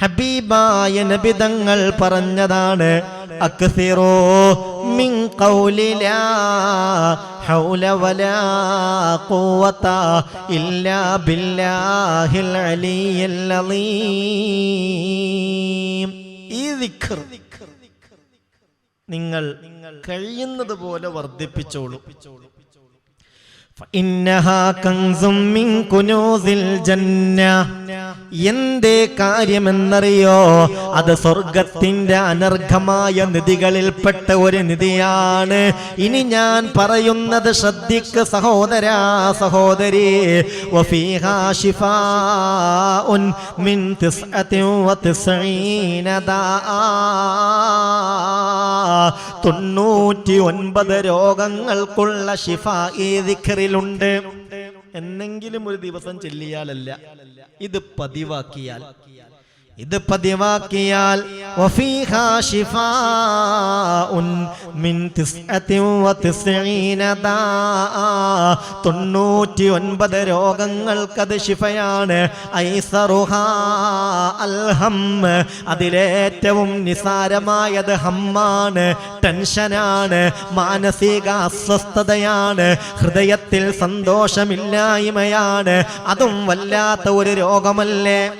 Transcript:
ഹബീബായ നബിതങ്ങൾ പറഞ്ഞതാണ് അക്സിറോ മിൻ ഖൗലിലാ ഹൗല വലാ ഖുവത ഇല്ലാ ബില്ലാഹിൽ അലിയിൽ അലീം. ഈ ദിക്ർ നിങ്ങൾ കഴിയുന്നത് പോലെ വർദ്ധിപ്പിച്ചോളൂ. ഫഇന്നഹാ കൻസും മിൻ കുനൂസിൽ ജന്ന എന്തേ കാര്യമെന്നറിയോ? അത് സ്വർഗത്തിന്റെ അനർഘമായ നിധികളിൽപ്പെട്ട ഒരു നിധിയാണ്. ഇനി ഞാൻ പറയുന്നത് ശ്രദ്ധിക്ക് സഹോദരാ സഹോദരി. തൊണ്ണൂറ്റി ഒൻപത് രോഗങ്ങൾക്കുള്ള ശിഫ ഈ ദിഖറിലുണ്ട്. എന്നെങ്കിലും ഒരു ദിവസം ചെല്ലിയാലല്ല. ഇത് പതിവാക്കിയാൽ. ഇത് പതിവാക്കിയാൽ. തൊണ്ണൂറ്റി ഒൻപത് രോഗങ്ങൾക്കത് ശിഫയാണ്. അതിലേറ്റവും നിസാരമായത് ഹമ്മാണ്. ടെൻഷനാണ്. മാനസിക അസ്വസ്ഥതയാണ് ഹൃദയത്തിൽ സന്തോഷമില്ലായ്മയാണ്. അതും വല്ലാത്ത ഒരു രോഗമല്ലേ?